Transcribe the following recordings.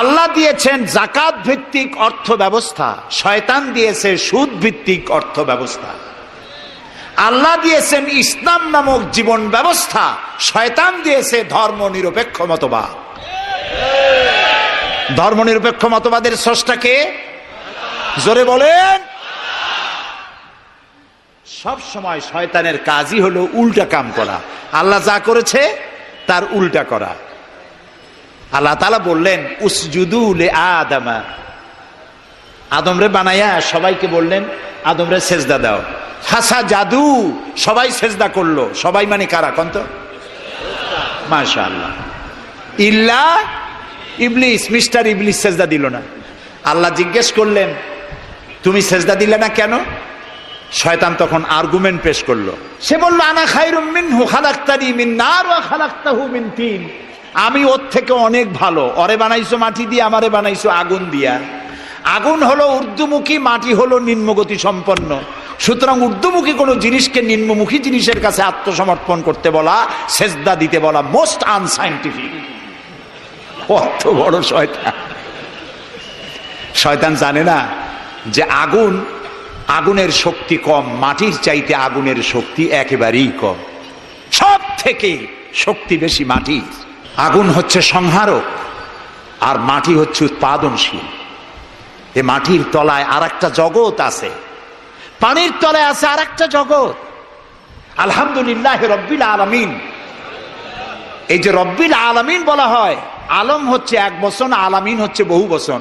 আল্লাহ দিয়েছেন জাকাত ভিত্তিক অর্থ ব্যবস্থা শয়তান দিয়েছে সুদ ভিত্তিক অর্থ ব্যবস্থা আল্লাহ দিয়েছেন ইসলাম নামক জীবন ব্যবস্থা, শয়তান দিয়েছে ধর্ম নিরপেক্ষ মতবাদ। ধর্ম নিরপেক্ষ মতবাদের স্রষ্টাকে জোরে বলেন। সব সময় শয়তানের কাজই হলো উল্টা কাম করা। আল্লাহ যা করেছে, তার উল্টা করা। আল্লাহ তালা বললেন উসজুদুলে আদামা। আদমরে বানাইয়া সবাইকে বললেন, আদমরে সেজদা দাও। হাসা জাদু সবাই সেজদা করল। সবাই মানে কারা কন্ত মাশা আল্লাহ ইল্লা ইবলিস, মিস্টার ইবলিস সেজদা দিল না। আল্লাহ জিজ্ঞেস করলেন, তুমি সেজদা দিলে না কেন? শয়তান তখন আর্গুমেন্ট পেশ করল। সে বলল, আনা খাইরুম মিন হু খালাক্তারি মিন নার ওয়া খালাক্তাহু মিন তিন। আমি ওর থেকে অনেক ভালো। অরে বানাইছো মাটি দিয়ে, আমারে বানাইছো আগুন দিয়া। আগুন হলো ঊর্ধ্বমুখী, মাটি হলো নিম্নগতি সম্পন্ন। সুতরাং ঊর্ধ্বমুখী কোনো জিনিসকে নিম্নমুখী জিনিসের কাছে আত্মসমর্পণ করতে বলা, সেজদা দিতে বলা মোস্ট আনসাইন্টিফিক কত বড় শয়তান। শয়তান জানে না যে আগুন, আগুনের শক্তি কম, মাটির চাইতে আগুনের শক্তি একেবারেই কম। সব থেকে শক্তি বেশি মাটির। আগুন হচ্ছে সংহারক, আর মাটি হচ্ছে উৎপাদনশীল। এ মাটির তলায় আর একটা জগৎ আছে। পানির তলায় আছে আর একটা জগৎ। আলহামদুলিল্লাহ রব্বিল আলমিন। এই যে রব্বিল আলমিন বলা হয়, আলম হচ্ছে এক বছর আলামিন হচ্ছে বহু বছর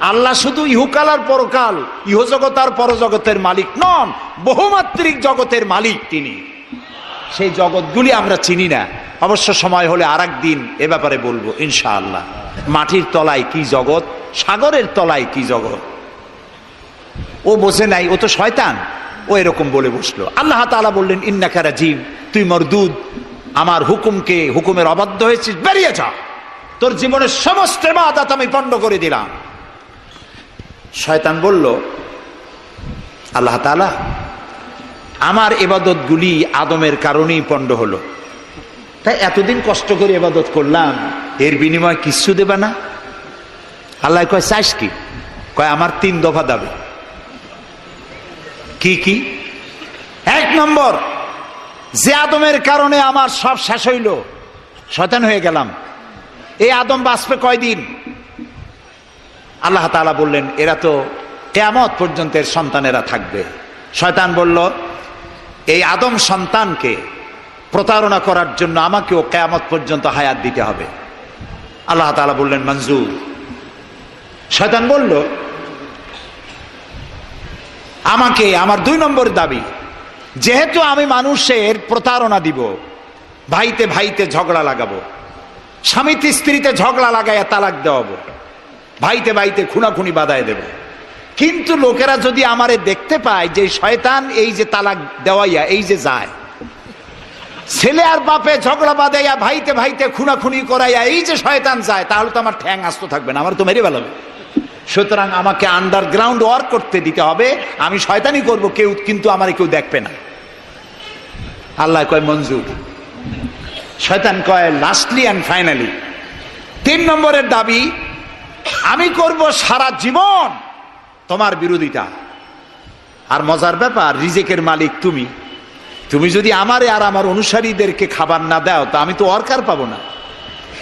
আল্লাহ শুধু ইহুকাল আর পরকাল, ইহজগৎ আর পরজগতের মালিক নন, বহুমাত্রিক জগতের মালিক তিনি। সেই জগৎগুলি আমরা চিনি না। অবশ্য সময় হলে আর দিন এ ব্যাপারে বলব, ইনশাআল্লাহ। মাটির তলায় কি জগৎ, সাগরের তলায় কি জগৎ? ও বোঝে নাই, ও তো শয়তান। ও এরকম বলে বসল। আল্লাহ তাআলা বললেন ইন্নাকারা জিম তুই মরদুদ। আমার হুকুমকে, হুকুমের অবাধ্য হয়েছিস, বেরিয়ে যা। তোর জীবনের সমস্ত মাদাত আমি পণ্ড করে দিলাম। শয়তান বলল, আল্লাহ তাআলা আমার এবাদতগুলি আদমের কারণেই পণ্ড হলো। তাই এতদিন কষ্ট করে এবাদত করলাম, এর বিনিময়ে কিচ্ছু দেবে না। আল্লাহ কয় চাইস কি? কয়, আমার তিন দফা দাবি। কি কি? এক নম্বর, যে আদমের কারণে আমার সব শেষ হইল শতান হয়ে গেলাম। এই আদম বাঁচবে কয়দিন? আল্লাহ তাআলা বললেন, এরা তো কেয়ামত পর্যন্ত সন্তানেরা থাকবে। শয়তান বলল এই আদম সন্তানকে প্রতারণা করার জন্য আমাকেও কেয়ামত পর্যন্ত হায়াত দিতে হবে। আল্লাহ তাআলা বললেন, মঞ্জুর। শয়তান বলল, আমাকে, আমার দুই নম্বর দাবি, যেহেতু আমি মানুষের প্রতারণা দিব, ভাইতে ভাইতে ঝগড়া লাগাবো স্বামীতে স্ত্রীতে ঝগড়া লাগাইয়া তালাক দেওয়াবো, ভাইতে ভাইতে খুনাখুনি বাদায় দেব কিন্তু লোকেরা যদি আমারে দেখতে পায় যে শয়তান এই যে তালাক দেওয়াইয়া, এই যে যায়, ছেলে আর বাপে ঝগড়া বাদাইয়া ভাইতে ভাইতে খুনাখুনি করাইয়া এই যে শয়তান যায়, তাহলে তো আমার ঠ্যাং আসতে থাকবে না, আমার তো মেরে বেলাবে সুতরাং আমাকে আন্ডারগ্রাউন্ড ওয়ার্ক করতে দিতে হবে, আমি শয়তানি করব, কেউ কিন্তু আমার কেউ দেখবে না। আল্লাহ কয়, মঞ্জুর। শয়তান কয় লাস্টলি অ্যান্ড ফাইনালি তিন নম্বরের দাবি, আমি করব সারা জীবন তোমার বিরোধিতা। আর মজার ব্যাপার, রিজেকের মালিক তুমি। তুমি যদি আমারে আর আমার অনুসারীদেরকে খাবার না দাও, তা আমি তো অর্কার পাবো না।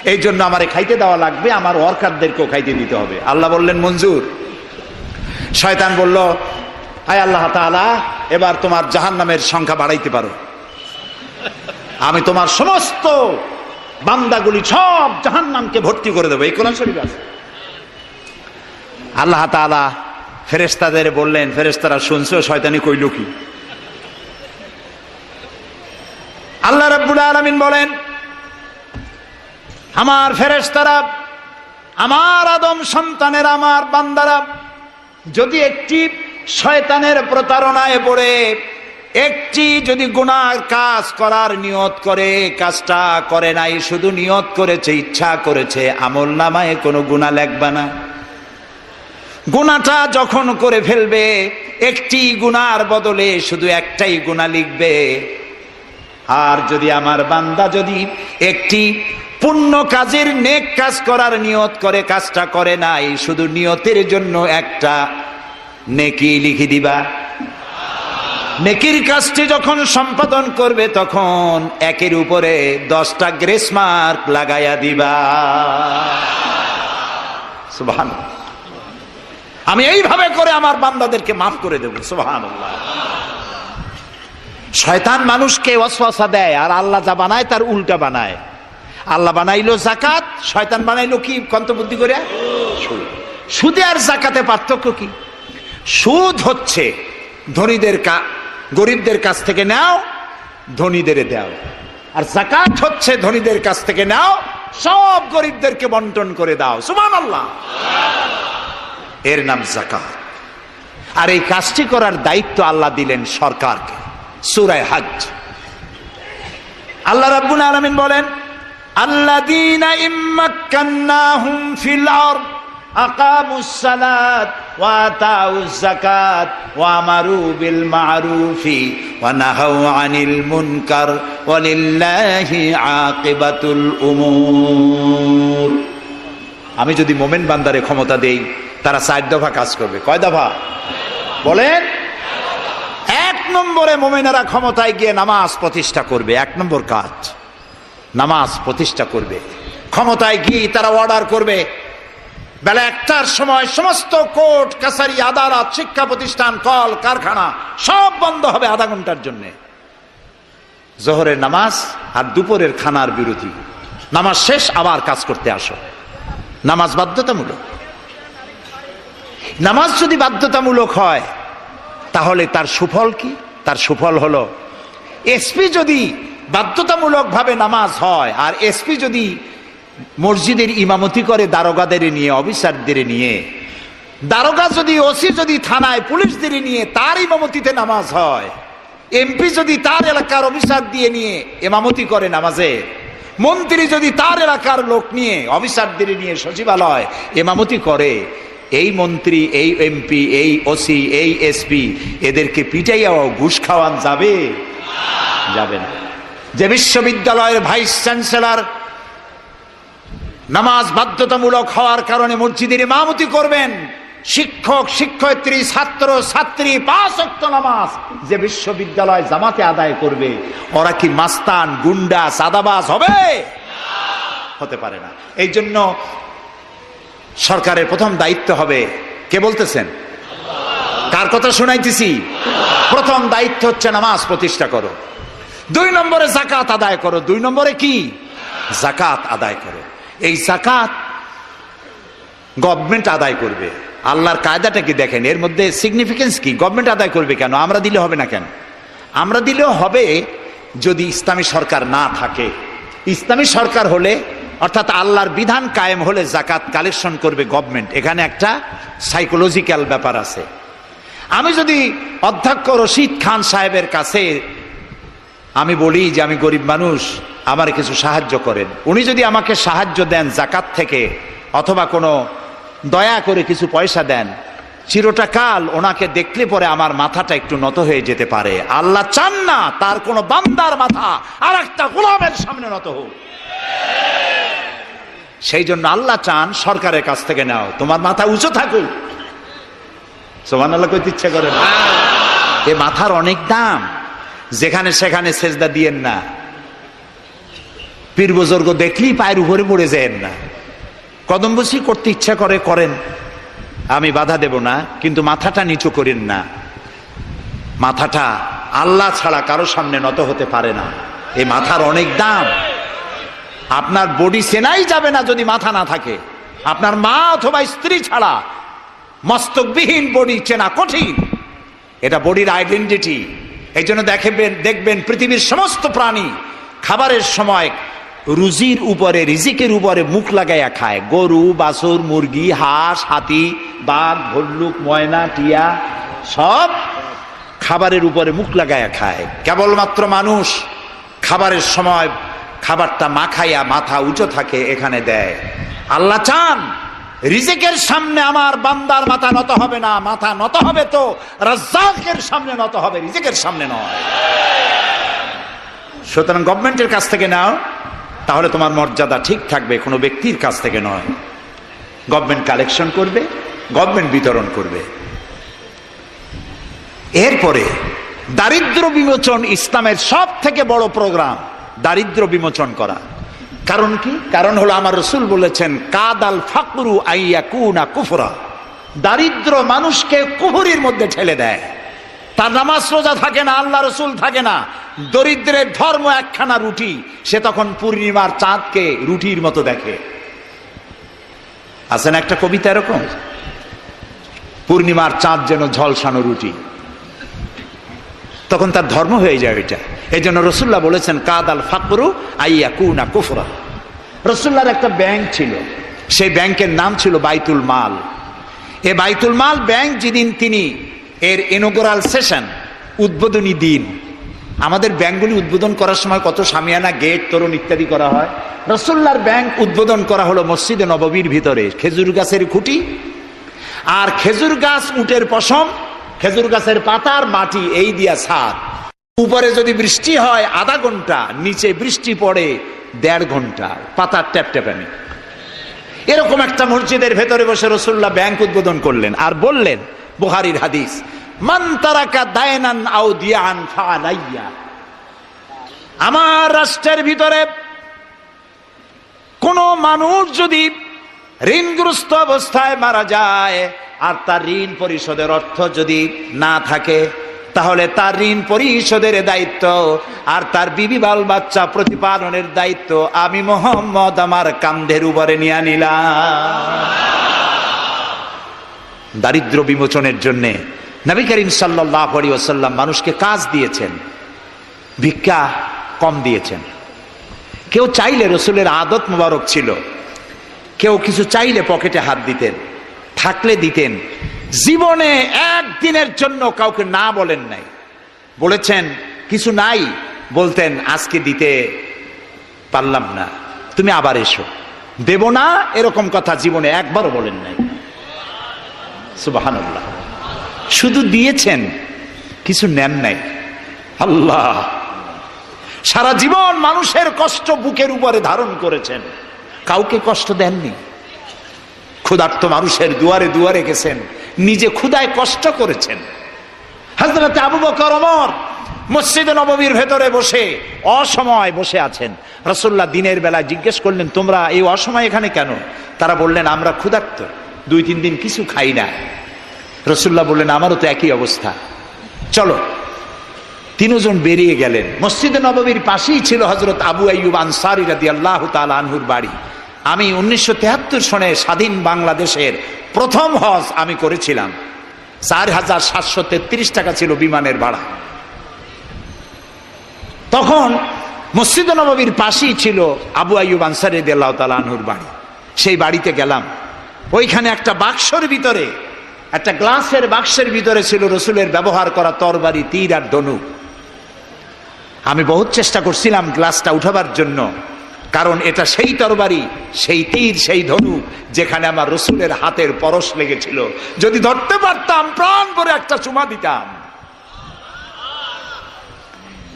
এই জন্য আমারে খাইতে দেওয়া লাগবে, আমার ওয়ার্কারদেরকেও খাইতে দিতে হবে। আল্লাহ বললেন, মঞ্জুর। শয়তান বলল আয় আল্লাহ তাআলা, এবার তোমার জাহান নামের সংখ্যা বাড়াইতে পারো। আমি তোমার সমস্ত বান্দাগুলি সব জাহান নামকে ভর্তি করে দেবো। এই কোরআন শরীফ আছে। আল্লাহ তাআলা ফেরেস্তাদের বললেন ফেরেস্তারা শুনছো? শয়তানি কইল কি? আল্লাহ রাব্বুল আলামিন বলেন, আমার ফেরেস্তারা আমার আদম সন্তানের আমার বান্দারা, যদি একটি শয়তানের প্রতারণায় পড়ে, একটি যদি গুনার কাজ করার নিয়ত করে, কাজটা করে নাই, শুধু নিয়ত করেছে, ইচ্ছা করেছে, আমল নামায় কোনো গুণা লেখবা না। গুণাটা যখন করে ফেলবে, একটি গুনার বদলে শুধু একটাই গুণা লিখবে। আর যদি আমার বান্দা যদি একটি পুণ্য কাজের নেক কাজ করার নিয়ত করে, কাজটা করে নাই, শুধু নিয়তের জন্য একটা, নেকি লিখে দিবা। নেকির কাজটি যখন সম্পাদন করবে, তখন একের উপরে দশটা গ্রেস মার্ক লাগাইয়া দিবা। সুবহান আমি এইভাবে করে আমার বান্দাদেরকে মাফ করে দেবো সুবহান শয়তান মানুষকে ওয়াসওয়াসা দেয়, আর আল্লাহ যা বানায় তার উল্টা বানায়। আল্লাহ বানাইলো জাকাত শয়তান বানাইলো কি? কন্তবুদ্ধি করে? সুদে। আর জাকাতে পার্থক্য কি? সুদ হচ্ছে ধনীদের কা, গরিবদের কাছ থেকে নাও, ধনীদের দাও। আর জাকাত হচ্ছে ধনীদের কাছ থেকে নাও, সব গরিবদেরকে বন্টন করে দাও সুমান আল্লাহ এর নাম জাকাত আর এই কাজটি করার দায়িত্ব আল্লাহ দিলেন সরকারকে, সুরায় হাজ। আল্লাহ রাব্বুল আলামিন বলেন, আল্লাযীনা ইম্মাক্কান্নাহুম ফিল আরদ, আকামুস সালাত, ওয়া আতাউজ যাকাত, ওয়া আমারু মা'রুফি, ওয়া নাহাউ আনিল মুনকার, ওয়া লিল্লাহি আকিবাতুল আমি যদি মোমেন বান্দারে ক্ষমতা দেই তারা চার দফা কাজ করবে। কয় দফা? বলেন। এক নম্বরে মোমেনারা ক্ষমতায় গিয়ে নামাজ প্রতিষ্ঠা করবে। এক নম্বর কাজ। নামাজ প্রতিষ্ঠা করবে। ক্ষমতায় গিয়ে তারা অর্ডার করবে। বেলা একটার সময় সমস্ত কোর্ট, কাছারি, আদালত, শিক্ষা প্রতিষ্ঠান, কল, কারখানা সব বন্ধ হবে আধা ঘণ্টার জন্য। জোহরের নামাজ আর দুপুরের খানার বিরোধী। নামাজ শেষ, আবার কাজ করতে আসো। নামাজ বাধ্যতামূলক। নামাজ যদি বাধ্যতামূলক হয়, তাহলে তার সুফল কি? তার সুফল হলো এসপি যদি বাধ্যতামূলকভাবে নামাজ হয়, আর এসপি যদি মসজিদের ইমামতি করে দারোগাদের নিয়ে, অফিসারদের নিয়ে, দারোগা যদি ওসি যদি থানায় পুলিশদের নিয়ে তার ইমামতিতে নামাজ হয় এমপি যদি তার এলাকার অফিসার দিয়ে নিয়ে এমামতি করে নামাজে, মন্ত্রী যদি তার এলাকার লোক নিয়ে, অফিসারদের নিয়ে সচিবালয় এমামতি করে এই মন্ত্রী, এই এমপি, এই ওসি, এই এসপি, এদেরকে পিটাইয়াও ঘুষ খাওয়ান যাবে? যাবে না। যে বিশ্ববিদ্যালয়ের ভাইস চ্যান্সেলর নামাজ বাধ্যতামূলক হওয়ার কারণে মসজিদের ইমামতি করবেন, শিক্ষক, শিক্ষয়িত্রী, ছাত্র, ছাত্রী, পাঁচ অক্ট নামাজ যে বিশ্ববিদ্যালয় জামাতে আদায় করবে, ওরা কি মাস্তান, গুন্ডা সাদাবাস হবে? হতে পারে না। এই জন্য সরকারের প্রথম দায়িত্ব হবে। কে বলতেছেন? কার কথা শোনাইতেছি? প্রথম দায়িত্ব হচ্ছে নামাজ প্রতিষ্ঠা করো। দুই নম্বরে জাকাত আদায় করো। দুই নম্বরে কি? জাকাত আদায় করো। এই জাকাত গভর্নমেন্ট আদায় করবে। আল্লাহর কায়দাটা কি দেখেন? এর মধ্যে সিগনিফিকেন্স কি? গভর্নমেন্ট আদায় করবে কেন? আমরা দিলে হবে না কেন? আমরা দিলেও হবে যদি ইসলামী সরকার না থাকে। ইসলামী সরকার হলে অর্থাৎ আল্লাহর বিধান কায়েম হলে জাকাত কালেকশন করবে গভর্নমেন্ট এখানে একটা সাইকোলজিক্যাল ব্যাপার আছে। আমি যদি অধ্যক্ষ রশিদ খান সাহেবের কাছে আমি বলি যে আমি গরিব মানুষ, আমার কিছু সাহায্য করেন। উনি যদি আমাকে সাহায্য দেন জাকাত থেকে, অথবা কোনো দয়া করে কিছু পয়সা দেন চিরটা কাল ওনাকে দেখলে পরে আমার মাথাটা একটু নত হয়ে যেতে পারে। আল্লাহ চান না তার কোনো বান্দার মাথা আর একটা গোলামের সামনে নত হোক। সেই জন্য আল্লাহ চান সরকারের কাছ থেকে নাও। তোমার মাথা উঁচু থাকুক। সোমান আল্লাহ কইতে ইচ্ছা করে না? এ মাথার অনেক দাম। যেখানে সেখানে সেজদা দিয়েন না। পীর বুজুর্গ দেখলেই পায়ের উপরে পড়ে যায় না। কদম বসি করতে ইচ্ছা করে, করেন। আমি বাধা দেব না, কিন্তু মাথাটা নিচু করেন না। মাথাটা আল্লাহ ছাড়া কারও সামনে নত হতে পারে না। এই মাথার অনেক দাম। আপনার বডি সেনাই যাবে না যদি মাথা না থাকে। আপনার মা অথবা স্ত্রী ছাড়া মস্তকবিহীন বডি চেনা কঠিন। এটা বডির আইডেন্টিটি এই জন্য দেখবেন দেখবেন পৃথিবীর সমস্ত প্রাণী খাবারের সময় রুজির উপরে, রিজিকের উপরে মুখ লাগাইয়া খায়। গরু, বাছুর, মুরগি, হাঁস, হাতি, বাঘ, ভল্লুক, ময়না, টিয়া, সব খাবারের উপরে মুখ লাগাইয়া খায়। কেবলমাত্র মানুষ খাবারের সময় খাবারটা মাখাইয়া মাথা উঁচু থাকে, এখানে দেয়। আল্লাহ চান, রিজেকের সামনে আমার বান্দার মাথা নত হবে না, মাথা নত হবে তো রাজ্জাকের সামনে নত হবে, রিজেকের সামনে নয়। সুতরাং গভর্নমেন্টের কাছ থেকে নাও, তাহলে তোমার মর্যাদা ঠিক থাকবে, কোনো ব্যক্তির কাছ থেকে নয়। গভর্নমেন্ট কালেকশন করবে, গভর্নমেন্ট বিতরণ করবে। এরপরে, দারিদ্র বিমোচন ইসলামের সব থেকে বড় প্রোগ্রাম। দারিদ্র বিমোচন করা। কারণ কি? কারণ হলো আমার রসুল বলেছেন, কাদাল ফাকরু আইয়া কুনা কুফরা। দারিদ্র মানুষকে কুহুরির মধ্যে ঠেলে দেয়। তার নামাজ রোজা থাকে না, আল্লাহ রসুল থাকে না। দরিদ্রের ধর্ম একখানা রুটি, সে তখন পূর্ণিমার চাঁদকে রুটির মতো দেখে। আছেন একটা কবিতা এরকম? পূর্ণিমার চাঁদ যেন ঝলসানো রুটি। তখন তার ধর্ম হয়ে যায় এটা এই জন্য রসুল্লাহ বলেছেন কাদ আল ফাকরু আইয়া কুনা কুফরা। রসুল্লাহর একটা ব্যাংক ছিল, সেই ব্যাংকের নাম ছিল বাইতুল মাল। এ বাইতুল মাল ব্যাংক যেদিন তিনি এর ইনোগোরাল সেশন উদ্বোধনী দিন, আমাদের ব্যাংকগুলি উদ্বোধন করার সময় কত সামিয়ানা, গেট, তরুণ ইত্যাদি করা হয়। রসুল্লার ব্যাংক উদ্বোধন করা হলো মসজিদে নববীর ভিতরে, খেজুর গাছের খুঁটি। আর খেজুর গাছ উটের পশম খেজুর গাছের পাতার মাটি এই দিয়া ছাদ। উপরে যদি বৃষ্টি হয় আধা ঘণ্টা, নিচে বৃষ্টি পড়ে দেড় ঘণ্টা। পাতার ট্যাপ ট্যাপানি এরকম একটা মসজিদের ভেতরে বসে রসুল্লাহ ব্যাংক উদ্বোধন করলেন আর বললেন বুহারির হাদিস দায়নান আমার রাষ্ট্রের ভিতরে কোন মানুষ যদি ঋণগ্রস্ত অবস্থায় মারা যায় আর তার ঋণ পরিশোধের অর্থ যদি না থাকে, তাহলে তার ঋণ পরিশোধের দায়িত্ব আর তার বিবি বাল বাচ্চা প্রতিপালনের দায়িত্ব আমি মোহাম্মদ আমার কান্ধের উপরে নিয়ে নিলাম দারিদ্র বিমোচনের জন্যে নবী করিম সাল্লাহ আলী ওসাল্লাম মানুষকে কাজ দিয়েছেন, ভিক্ষা কম দিয়েছেন। কেউ চাইলে রসুলের আদত মোবারক ছিল, কেউ কিছু চাইলে পকেটে হাত দিতেন। থাকলে দিতেন। জীবনে একদিনের জন্য কাউকে না বলেন নাই। বলেছেন, কিছু নাই। বলতেন, আজকে দিতে পারলাম না। তুমি আবার এসো। দেব না, এরকম কথা জীবনে একবারও বলেন নাই। সুবাহান্লাহ শুধু দিয়েছেন, কিছু নেন নাই। আল্লাহ! সারা জীবন মানুষের কষ্ট বুকের উপরে ধারণ করেছেন। কাউকে কষ্ট দেননি। ক্ষুধার্ত মানুষের দুয়ারে দুয়ারে গেছেন, নিজে ক্ষুদায় কষ্ট করেছেন। হাজরত আবু বকর অমর মসজিদে নবমীর ভেতরে বসে অসময় বসে আছেন। রসুল্লাহ দিনের বেলা জিজ্ঞেস করলেন, তোমরা এই অসময় এখানে কেন? তারা বললেন, আমরা ক্ষুধার্ত, দুই তিন দিন কিছু খাই না। রসুল্লাহ বললেন, আমারও তো একই অবস্থা। চলো। তিনজন বেরিয়ে গেলেন। মসজিদে নবমীর পাশেই ছিল হজরত আবু আইয়ুব আনসারি রাদি আল্লাহ তাল আনহুর বাড়ি। আমি উনিশশো তেহাত্তর সনে স্বাধীন বাংলাদেশের প্রথম হজ আমি করেছিলাম। চার হাজার সাতশো তেত্রিশ টাকা ছিল বিমানের ভাড়া। তখন মসজিদ নবমীর পাশেই ছিল আবু আইয়ুব আনসারি আল্লাহ তাল আনহুর বাড়ি। সেই বাড়িতে গেলাম। ওইখানে একটা বাক্সর ভিতরে, একটা গ্লাসের বাক্সের ভিতরে ছিল রসুলের ব্যবহার করা তরবারি, তীর আর ধনুক আমি বহুত চেষ্টা করছিলাম গ্লাসটা উঠাবার জন্য। কারণ এটা সেই তরবারি, সেই তীর, সেই ধনু যেখানে আমার রসুলের হাতের পরশ লেগেছিল। যদি ধরতে পারতাম, প্রাণ করে একটা চুমা দিতাম।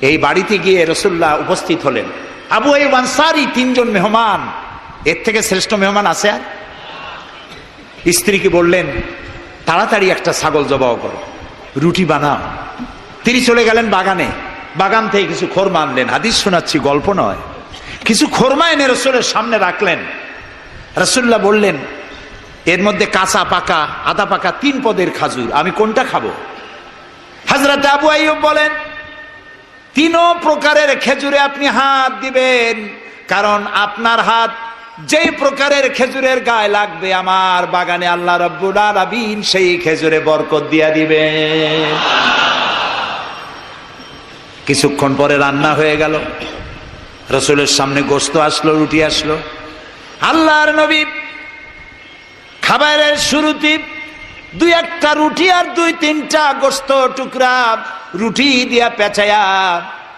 এই বাড়িতে গিয়ে রসুল্লাহ উপস্থিত হলেন। আবু এই আনসারি তিনজন মেহমান। এর থেকে শ্রেষ্ঠ মেহমান আছে আর? স্ত্রীকে বললেন, তাড়াতাড়ি একটা ছাগল জবাও করো, রুটি বানাও। তিনি চলে গেলেন বাগানে। বাগান থেকে কিছু খোর মানলেন। হাদিস শোনাচ্ছি, গল্প নয়। কিছু খোরমা এনে রসুলের সামনে রাখলেন। রসুল্লাহ বললেন, এর মধ্যে কাঁচা পাকা, আদা পাকা তিন পদের খাজুর, আমি কোনটা খাব? হাজরত আবু আইব বলেন তিনও প্রকারের খেজুরে আপনি হাত দিবেন, কারণ আপনার হাত যেই প্রকারের খেজুরের গায়ে লাগবে, আমার বাগানে আল্লাহ রব্বুল সেই খেজুরে বরকত দিয়া দিবেন। কিছুক্ষণ পরে রান্না হয়ে গেল। রসুলের সামনে গোস্ত আসলো, রুটি আসলো। আল্লাহর নবী খাবারের শুরুতে দুই একটা রুটি আর দুই তিনটা গোস্ত টুকরা রুটি দিয়া পেঁচায়া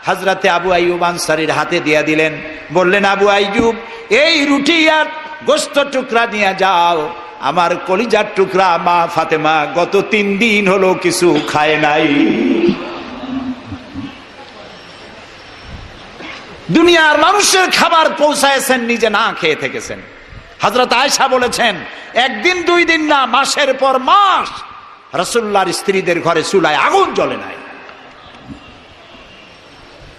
হাজরাতে আবু আইয়ুব আনসারির হাতে দিয়া দিলেন। বললেন, আবু আইয়ুব, এই রুটি আর গোস্ত টুকরা নিয়ে যাও। আমার কলিজার টুকরা মা ফাতেমা গত তিন দিন হলো কিছু খায় নাই। দুনিয়ার মানুষের খাবার পৌঁছায়ছেন, নিজে না খেয়ে থেকেছেন। হজরত আয়সা বলেছেন, একদিন, দুই দিন না, মাসের পর মাস রসুল্লার স্ত্রীদের ঘরে চুলায় আগুন জ্বলে নাই।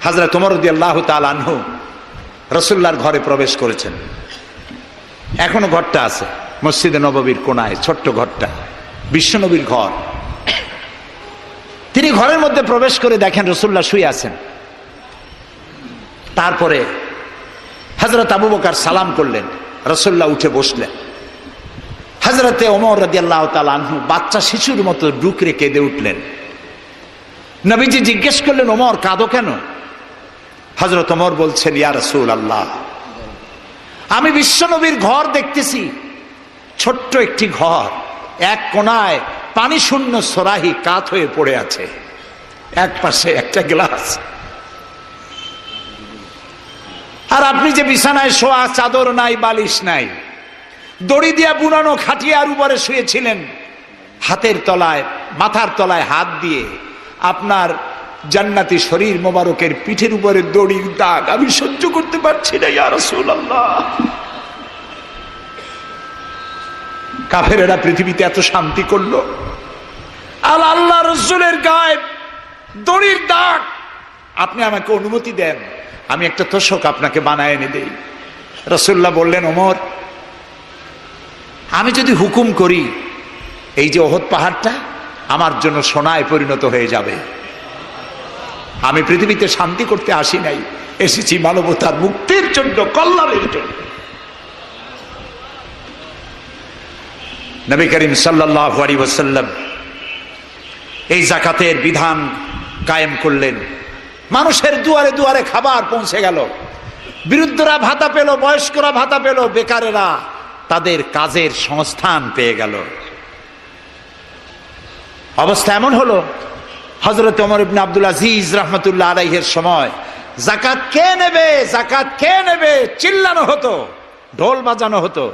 হাজরত তোমরদি আল্লাহ রসুল্লার ঘরে প্রবেশ করেছেন। এখনও ঘরটা আছে, মসজিদে নববীর কোনায়, ছোট্ট ঘরটা, বিশ্বনবীর ঘর। তিনি ঘরের মধ্যে প্রবেশ করে দেখেন রসুল্লাহ শুয়ে আছেন। তারপরে হজরত আবু বকার সালাম করলেন রসুল্লাহ উঠে বসলেন। হজরতে ওমর রাজি আল্লাহ তালু বাচ্চা শিশুর মতো ডুকরে কেঁদে উঠলেন। নবীজি জিজ্ঞেস করলেন, ওমর, কাঁদো কেন? হজরত ওমর বলছেন, ইয়া রসুল আল্লাহ আমি বিশ্বনবীর ঘর দেখতেছি। ছোট্ট একটি ঘর, এক কোনায় পানি শূন্য সরাহি কাত হয়ে পড়ে আছে। এক পাশে একটা গ্লাস। আর আপনি যে বিছানায় শোয়া, চাদর নাই, বালিশ নাই, দড়ি দিয়া বুনানো খাটিয়ার উপরে শুয়েছিলেন, হাতের তলায়, মাথার তলায় হাত দিয়ে আপনার জান্নাতি শরীর মোবারকের পিঠের উপরে দড়ির দাগ আমি সহ্য করতে পারছি না, ইয়া রাসূলুল্লাহ। কাফেরেরা পৃথিবীতে এত শান্তি করল। আর আল্লাহ রসুলের গায়ে দড়ির দাগ, আপনি আমাকে অনুমতি দেন। আমি একটা তোষক আপনাকে বানায় এনে দেই। রসুল্লাহ বললেন, ওমর, আমি যদি হুকুম করি, এই যে ওহদ পাহাড়টা আমার জন্য সোনায় পরিণত হয়ে যাবে। আমি পৃথিবীতে শান্তি করতে আসি নাই, এসেছি মানবতার মুক্তির জন্য, কল্যাণের জন্য। নবী করিম সাল্লাহ আলী ওসাল্লাম এই জাকাতের বিধান কায়েম করলেন। মানুষের দুয়ারে দুয়ারে খাবার পৌঁছে গেল। বিরুদ্ধরা ভাতা পেল, বয়স্করা ভাতা পেল, বেকারেরা তাদের কাজের সংস্থান পেয়ে গেল। অবস্থা এমন হলো হজরত অমর ইবনে আব্দুল আজিজ রহমতুল্লাহ আলাইহের সময় জাকাত কে নেবে জাকাত কে নেবে, চিল্লানো হতো, ঢোল বাজানো হতো।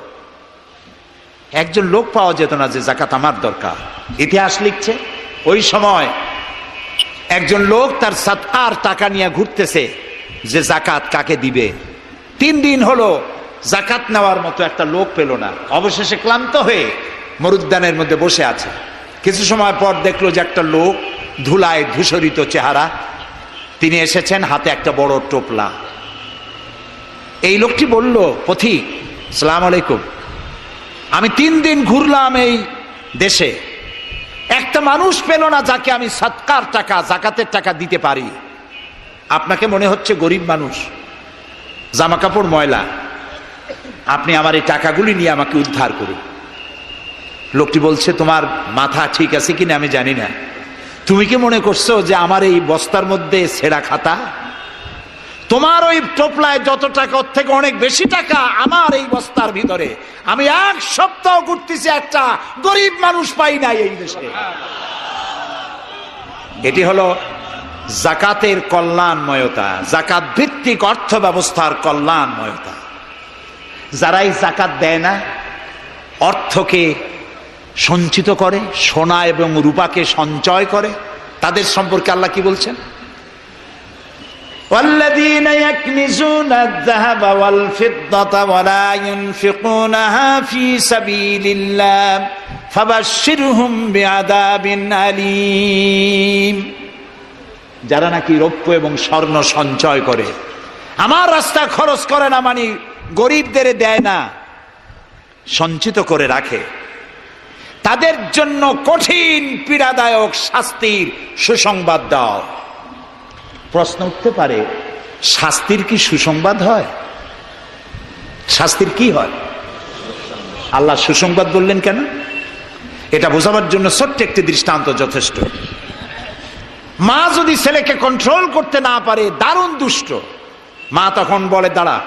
একজন লোক পাওয়া যেত না যে জাকাত আমার দরকার। ইতিহাস লিখছে, ওই সময় একজন লোক তার সাতার টাকা নিয়ে ঘুরতেছে যে জাকাত কাকে দিবে। তিন দিন হলো জাকাত নেওয়ার মতো একটা লোক পেল না। অবশেষে ক্লান্ত হয়ে মরুদ্যানের মধ্যে বসে আছে। কিছু সময় পর দেখল যে একটা লোক ধুলায় ধূসরিত চেহারা। তিনি এসেছেন হাতে একটা বড় টোপলা। এই লোকটি বলল, পথিক, সালাম আলাইকুম। আমি তিন দিন ঘুরলাম এই দেশে। একটা মানুষ পেল না যাকে আমি সৎকার টাকা, জাকাতের টাকা দিতে পারি। আপনাকে মনে হচ্ছে গরিব মানুষ? জামা কাপড় ময়লা। আপনি আমার এই টাকাগুলি নিয়ে আমাকে উদ্ধার করুন। লোকটি বলছে, তোমার মাথা ঠিক আছে কিনা আমি জানি না। তুমি কি মনে করছ যে আমার এই বস্তার মধ্যে সেরা খাতা তোমার ওই টোপলায় যত টাকা, ওর থেকে অনেক বেশি টাকা আমার এই বস্তার ভিতরে। আমি এক সপ্তাহ ঘুরতেছি, একটা গরিব মানুষ পাই নাই এই দেশে। এটি হলো জাকাতের কল্যাণময়তা জাকাত ভিত্তিক অর্থ ব্যবস্থার কল্যাণময়তা যারাই জাকাত দেয় না, অর্থকে সঞ্চিত করে, সোনা এবং রূপাকে সঞ্চয় করে, তাদের সম্পর্কে আল্লাহ কি বলছেন? والذين يكنزون الذهب والفضة ولا ينفقونها في سبيل الله فبشرهم بعذاب أليم যারা নাকি রৌপ্য এবং স্বর্ণ সঞ্চয় করে আমার রাস্তা খরচ করে না মানে গরিবদের দেয় না সঞ্চিত করে রাখে তাদের জন্য কঠিন পীড়াদায়ক শাস্তির সুসংবাদ দাও প্রশ্ন উঠতে পারে, শাস্তির কি সুসংবাদ হয়? শাস্তির কি হয়? আল্লাহ সুসংবাদ বললেন কেন? এটা বোঝাবার জন্য ছোট্ট একটি দৃষ্টান্ত যথেষ্ট। মা যদি ছেলেকে কন্ট্রোল করতে না পারে, দারুণ দুষ্ট। মা তখন বলে, দাঁড়া,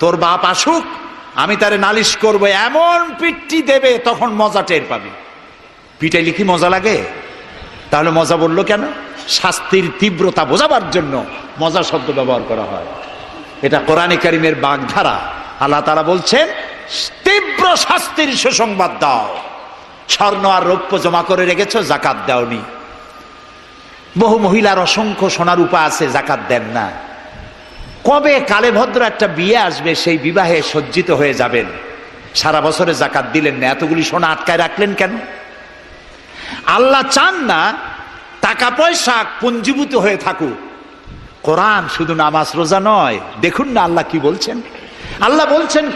তোর বাপ আসুক, আমি তারে নালিশ করব, এমন পিটটি দেবে, তখন মজা টের পাবে। পিটাইলে কি মজা লাগে? তাহলে মজা বলল কেন? শাস্তির তীব্রতা বোঝাবার জন্য মজা শব্দ ব্যবহার করা হয়। এটা কোরআনে কারিমের বাগধারা। আল্লাহ তারা বলছেন, তীব্র শাস্তির সুসংবাদ দাও। স্বর্ণ আর রৌপ্য জমা করে রেখেছ, জাকাত দাওনি। বহু মহিলার অসংখ্য সোনার উপা আছে, জাকাত দেন না। কবে কালে ভদ্র একটা বিয়ে আসবে, সেই বিবাহে সজ্জিত হয়ে যাবেন। সারা বছরে জাকাত দিলেন না, এতগুলি সোনা আটকায় রাখলেন কেন? আল্লাহ চান না টাকা পয়সা পুঞ্জীভূত হয়ে থাকুক। কোরআন শুধু নামাজ রোজা নয়। দেখুন না আল্লাহ কি বলছেন। আল্লাহ বলছেন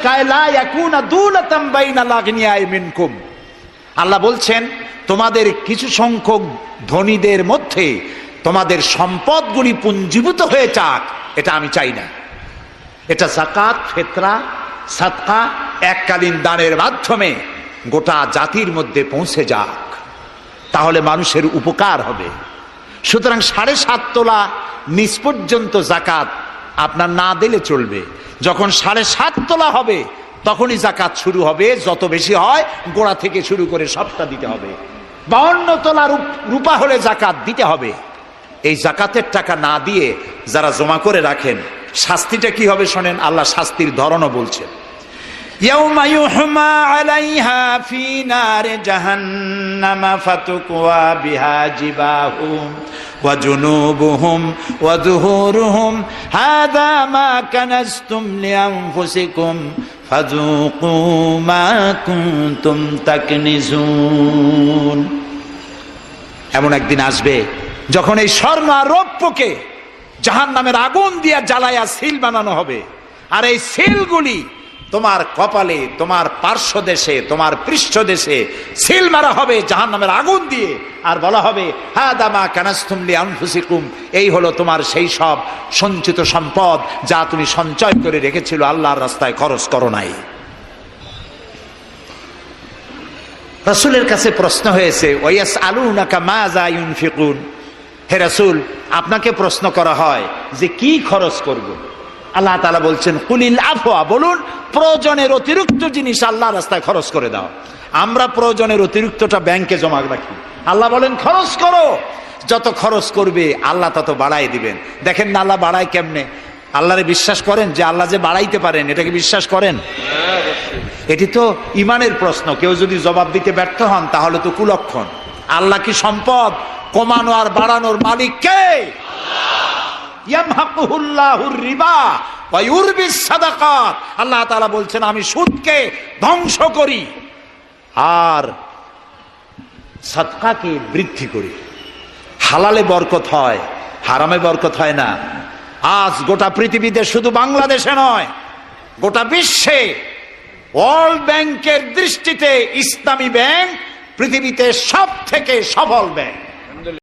আল্লাহ বলছেন, তোমাদের কিছু সংখ্যক ধনীদের মধ্যে তোমাদের সম্পদগুলি পুঞ্জীভূত হয়ে যাক। এটা আমি চাই না। এটা জাকাত ফেতরা সাতকা এককালীন দানের মাধ্যমে গোটা জাতির মধ্যে পৌঁছে যাক। তাহলে মানুষের উপকার হবে। সুতরাং সাড়ে সাত তোলা নিচ পর্যন্ত জাকাত আপনার না দিলে চলবে। যখন সাড়ে সাত তোলা হবে, তখনই জাকাত শুরু হবে। যত বেশি হয়, গোড়া থেকে শুরু করে সবটা দিতে হবে। বাউন্ন তোলা রূপ- রূপা হলে জাকাত দিতে হবে। এই জাকাতের টাকা না দিয়ে যারা জমা করে রাখেন, শাস্তিটা কি হবে শোনেন? আল্লাহ শাস্তির ধরনও বলছেন। يوم يحمى عليها في نار جهنم فتكوى بها جباههم وجنوبهم وظهورهم هذا ما كنزتم لأنفسكم فذوقوا ما كنتم تكنزون এমন একদিন আসবে যখন এই স্বর্ণ আর রৌপ্যকে জাহান নামের আগুন দিয়ে জ্বালায়া সিল বানানো হবে আর এই সিলগুলি তোমার কপালে, তোমার পার্শ্ব দেশে, তোমার পৃষ্ঠ দেশে সিল মারা হবে জাহান নামের আগুন দিয়ে। আর বলা হবে হ্যাঁ দামা কানাস্তুমলি আনফুসিকুম। এই হলো তোমার সেই সব সঞ্চিত সম্পদ যা তুমি সঞ্চয় করে রেখেছিল আল্লাহর রাস্তায়, খরচ করো নাই। রসুলের কাছে প্রশ্ন হয়েছে ওয়াস আলু নাকা মাজা ইউনফিকুন? হে রসুল, আপনাকে প্রশ্ন করা হয় যে কি খরচ করব। আল্লাহ তালা বলছেন, কুলিল আফোয়া বলুন, প্রয়োজনের অতিরিক্ত জিনিস আল্লাহ রাস্তায় খরচ করে দাও। আমরা প্রয়োজনের অতিরিক্তটা ব্যাংকে জমা রাখি। আল্লাহ বলেন, খরচ করো। যত খরচ করবে, আল্লাহ তত বাড়াই দিবেন। দেখেন না আল্লাহ বাড়ায় কেমনে? আল্লাহরে বিশ্বাস করেন যে আল্লাহ যে বাড়াইতে পারেন এটাকে বিশ্বাস করেন? এটি তো ইমানের প্রশ্ন। কেউ যদি জবাব দিতে ব্যর্থ হন, তাহলে তো কুলক্ষণ। আল্লাহ কি সম্পদ? কমানো আর বাড়ানোর মালিক কে? রিবা সাদাকাত। আল্লাহ তাআলা বলছেন, আমি সুদকে ধ্বংস করি আর সাদকাকে বৃদ্ধি করি। হালালে বরকত হয়, হারামে বরকত হয় না। আজ গোটা পৃথিবীতে শুধু বাংলাদেশে নয়, গোটা বিশ্বে ওয়ার্ল্ড ব্যাংকের দৃষ্টিতে ইসলামী ব্যাংক পৃথিবীতে সব থেকে সফল ব্যাংক।